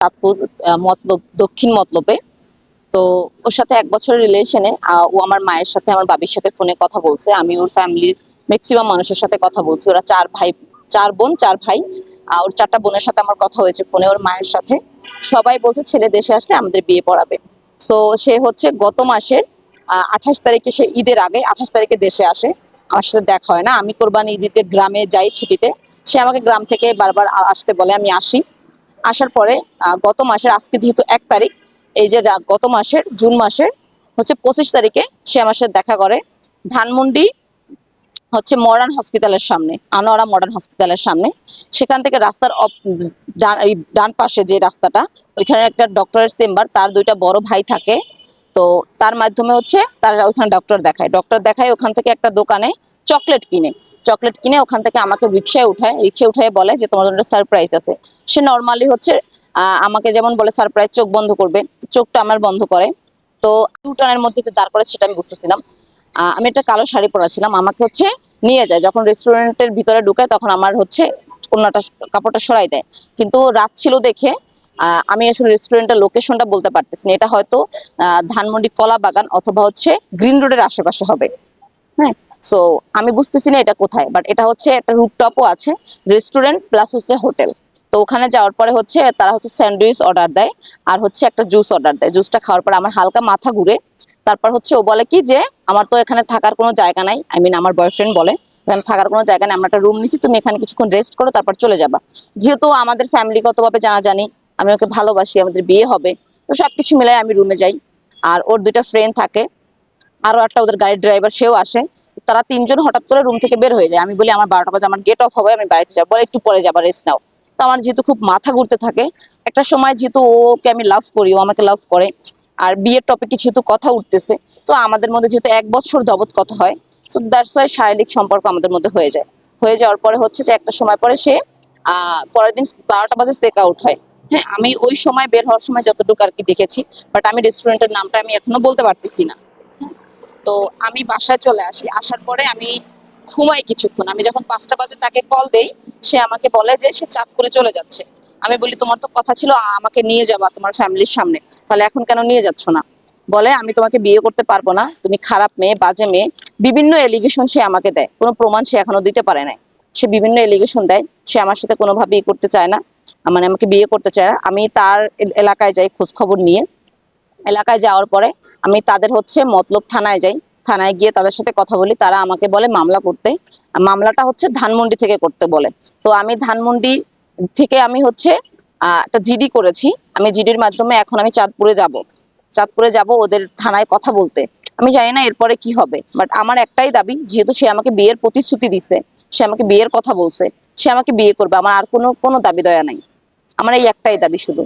চাঁদপুর মতলব, দক্ষিণ মতলবে। তো ওর সাথে এক বছরের রিলেশনে ও আমার মায়ের সাথে, আমার বাবির সাথে ফোনে কথা বলছে। আমি ওর ফ্যামিলির ম্যাক্সিমাম মানুষের সাথে কথা বলছি। ওরা চার ভাই, চার বোন, চার ভাই। ওর চারটা বোনের সাথে আমার কথা হয়েছে ফোনে ওর মায়ের সাথে। সবাই বলছে, ছেলে দেশে আসলে আমাদের বিয়ে পড়াবে। তো সে হচ্ছে গত মাসের আঠাশ তারিখে সে ঈদের আগে, আঠাশ তারিখে দেশে আসে। আমার সাথে দেখা হয় না। আমি কোরবানি ঈদিতে গ্রামে যাই ছুটিতে। সে আমাকে গ্রাম থেকে বারবার আসতে বলে, আমি আসি। আসার পরে গত মাসের, আজকে যেহেতু এক তারিখ, এই যে গত মাসের, জুন মাসের, হচ্ছে পঁচিশ তারিখে সে আমার সাথে দেখা করে। ধানমন্ডি হচ্ছে মডার্ন হসপিটালের সামনে, আনোয়ারা মডার্ন হসপিটালের সামনে। সেখান থেকে রাস্তার ডান পাশে যে রাস্তাটা, ওইখানে একটা ডক্টরের চেম্বার তার দুইটা বড় ভাই থাকে। তো তার মাধ্যমে হচ্ছে তারা ওইখানে ডক্টর দেখায়। ডক্টর দেখায় ওখান থেকে একটা দোকানে চকলেট কিনে। চকলেট কিনে ওখান থেকে আমাকে রিক্সায় উঠায় রিক্সায় উঠায় বলে যে তোমার জন্য সারপ্রাইজ আছে। সে নর্মালি হচ্ছে আমাকে যেমন বলে সারপ্রাইজ চোখ বন্ধ করবে, চোখটা আমার বন্ধ করে। তো টুটানের মধ্যে যে দাঁড় করে সেটা আমি বুঝতেছিলাম। আমি একটা কালো শাড়ি পরাছিলাম, আমাকে হচ্ছে নিয়ে যায়। যখন রেস্টুরেন্টের ভিতরে ঢুকায় তখন আমার হচ্ছে ওনাটা কাপড়টা সরাই দেয়। কিন্তু রাত ছিল দেখে আমি আসলে রেস্টুরেন্টের লোকেশনটা বলতে পারতেছি না। এটা হয়তো ধানমন্ডি কলা বাগান অথবা হচ্ছে গ্রিন রোডের আশেপাশে হবে। হ্যাঁ? সো আমি বুঝতেছি না এটা কোথায় বাট এটা হচ্ছে একটা রুপটপও আছে রেস্টুরেন্ট প্লাস হচ্ছে হোটেল তো ওখানে যাওয়ার পরে হচ্ছে তারা হচ্ছে স্যান্ডউইচ অর্ডার দেয়, আর হচ্ছে একটা জুস অর্ডার দেয়। জুসটা খাওয়ার পর আমার হালকা মাথা ঘুরে, তারপর হচ্ছে ও বলে কি যে, আমার তো এখানে থাকার কোনো জায়গা নাই। আই মিন আমার বয়ফ্রেন্ড বলে, এখানে থাকার কোনো জায়গা নেই, আমরা একটা রুম নিছি, তুমি এখানে কিছুক্ষণ রেস্ট করো, তারপর চলে যাবা। যেহেতু আমাদের ফ্যামিলিগতভাবে জানা জানি আমি ওকে ভালোবাসি, আমাদের বিয়ে হবে, তো সবকিছু মিলাই আমি রুমে যাই। আর ওর দুইটা ফ্রেন্ড থাকে, আরও একটা ওদের গাড়ির ড্রাইভার সেও আসে। তারা তিনজন হঠাৎ করে রুম থেকে বের হয়ে যায়। আমি বলি, আমার বারোটা বাজে, আমার গেট অফ হবে, আমি বাড়িতে যাব। একটু পরে যাবা রেস্ট নাও। তো আমার যেহেতু খুব মাথা ঘুরতে থাকে, একটা সময় যেহেতু ওকে আমি লাভ করি, ও আমাকে লাভ করে, আর বিয়ের টপিকে যেহেতু কথা উঠতেছে, তো আমাদের মধ্যে যেহেতু এক বছর যাবত কথা হয় তো দ্যাটস ওয়াই শারীরিক সম্পর্ক আমাদের মধ্যে হয়ে যায়। হয়ে যাওয়ার পরে হচ্ছে যে, একটা সময় পরে সে পরের দিন বারোটা বাজে চেক আউট হয়। হ্যাঁ আমি ওই সময় বের হওয়ার সময় যতটুকু আর কি দেখেছি বাট আমি রেস্টুরেন্টের নামটা আমি এখনও বলতে পারতেছি না। তো আমি বাসায় চলে আসি। আসার পরে আমি ঘুমাই কিছুক্ষণ। আমি যখন পাঁচটা বাজে তাকে কল দেই, সে আমাকে বলে যে সে চাঁদপুরে চলে যাচ্ছে। আমি বলি, তোমার তো কথা ছিল আমাকে নিয়ে যাবা, তোমার ফ্যামিলির সামনে। তাহলে এখন কেন নিয়ে যাচ্ছ না? বলে, আমি তোমাকে বিয়ে করতে পারব না। তুমি খারাপ মেয়ে, বাজে মেয়ে। বিভিন্ন এলিগেশন সে আমাকে দেয়। কোনো প্রমাণ সে এখনও দিতে পারে নাই। সে বিভিন্ন এলিগেশন দেয়। সে আমার সাথে কোনোভাবে ইয়ে করতে চায় না। মানে আমাকে বিয়ে করতে চায় আমি তার এলাকায় যাই খোঁজ খবর নিয়ে। এলাকায় যাওয়ার পরে আমি তাদের হচ্ছে মতলব থানায় যাই, থানায় গিয়ে তাদের সাথে কথা বলি, তারা আমাকে বলে মামলা করতে। মামলাটা হচ্ছে ধানমন্ডি থেকে করতে বলে। তো আমি ধানমন্ডি থেকে আমি হচ্ছে একটা জিডি করেছি। আমি জিডির মাধ্যমে এখন আমি চাঁদপুরে যাব। চাঁদপুরে যাব ওদের থানায় কথা বলতে। আমি জানি না এরপরে কি হবে। বাট আমার একটাই দাবি, যেহেতু সে আমাকে বিয়ের প্রতিশ্রুতি দিছে, সে আমাকে বিয়ের কথা বলছে, সে আমাকে বিয়ে করবে। আমার আর কোনো কোনো দাবি দয়া নাই। আমার এই একটাই দাবি শুধু।